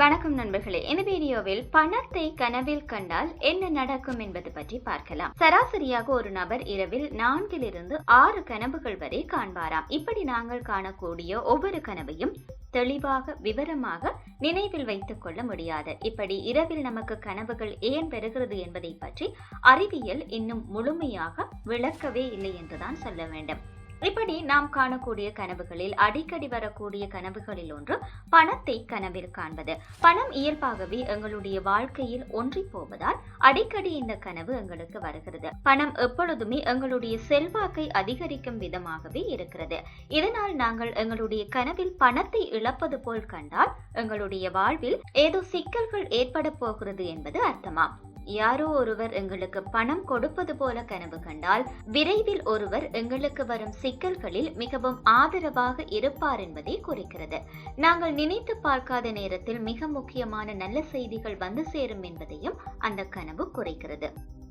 வணக்கம் நண்பர்களே. இந்த வீடியோவில் பணத்தை கனவில் கண்டால் என்ன நடக்கும் என்பது பற்றி பார்க்கலாம். சராசரியாக ஒரு நபர் இரவில் நான்கிலிருந்து ஆறு கனவுகள் வரை காண்பாராம். இப்படி நாங்கள் காணக்கூடிய ஒவ்வொரு கனவையும் தெளிவாக விவரமாக நினைவில் வைத்துக் கொள்ள முடியாது. இப்படி இரவில் நமக்கு கனவுகள் ஏன் பெறுகிறது என்பதை பற்றி அறிவியல் இன்னும் முழுமையாக விளக்கவே இல்லை என்றுதான் சொல்ல வேண்டும். இப்படி நாம் காணக்கூடிய கனவுகளில் அடிக்கடி வரக்கூடிய கனவுகளில் ஒன்று பணத்தை கனவில் காண்பது. பணம் இயல்பாகவே எங்களுடைய வாழ்க்கையில் ஒன்றி போவதால் அடிக்கடி இந்த கனவு எங்களுக்கு வருகிறது. பணம் எப்பொழுதுமே எங்களுடைய செல்வாக்கை அதிகரிக்கும் விதமாகவே இருக்கிறது. இதனால் நாங்கள் எங்களுடைய கனவில் பணத்தை இழப்பது போல் கண்டால் எங்களுடைய வாழ்வில் ஏதோ சிக்கல்கள் ஏற்பட போகிறது என்பது அர்த்தமாம். யாரோ ஒருவர் எங்களுக்கு பணம் கொடுப்பது போல கனவு கண்டால் விரைவில் ஒருவர் எங்களுக்கு வரும் சிக்கல்களில் மிகவும் ஆதரவாக இருப்பார் என்பதை குறிக்கிறது. நாங்கள் நினைத்து பார்க்காத நேரத்தில் மிக முக்கியமான நல்ல செய்திகள் வந்து சேரும் என்பதையும் அந்த கனவு குறைக்கிறது.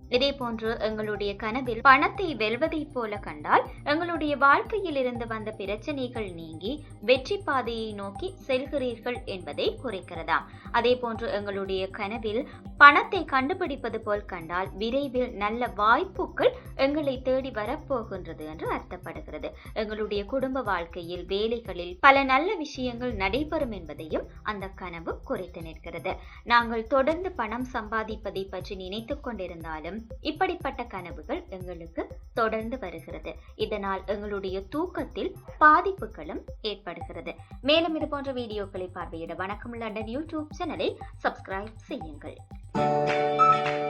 இதே போன்று எங்களுடைய கனவில் பணத்தை வெல்வதைப் போல கண்டால் எங்களுடைய வாழ்க்கையில் இருந்து வந்த பிரச்சனைகள் நீங்கி வெற்றி பாதையை நோக்கி செல்கிறீர்கள் என்பதை குறைக்கிறதா அதே போன்று எங்களுடைய கனவில் பணத்தை கண்டுபிடிப்பது போல் கண்டால் விரைவில் நல்ல வாய்ப்புகள் எங்களை தேடி வரப்போகின்றது என்று அர்த்தப்படுகிறது. எங்களுடைய குடும்ப வாழ்க்கையில் வேலைகளில் பல நல்ல விஷயங்கள் நடைபெறும் என்பதையும் அந்த கனவு குறைத்து நிற்கிறது. நாங்கள் தொடர்ந்து பணம் சம்பாதிப்பதை பற்றி நினைத்து கொண்டிருந்தாலும் இப்படிப்பட்ட கனவுகள் எங்களுக்கு தொடர்ந்து வருகிறது. இதனால் எங்களுடைய தூக்கத்தில் பாதிப்புகளும் ஏற்படுகிறது. மேலும் இது போன்ற வீடியோக்களை பார்வையிட வணக்கம் லண்டன் யூடியூப் சேனலை சப்ஸ்கிரைப் செய்யுங்கள். Thank you.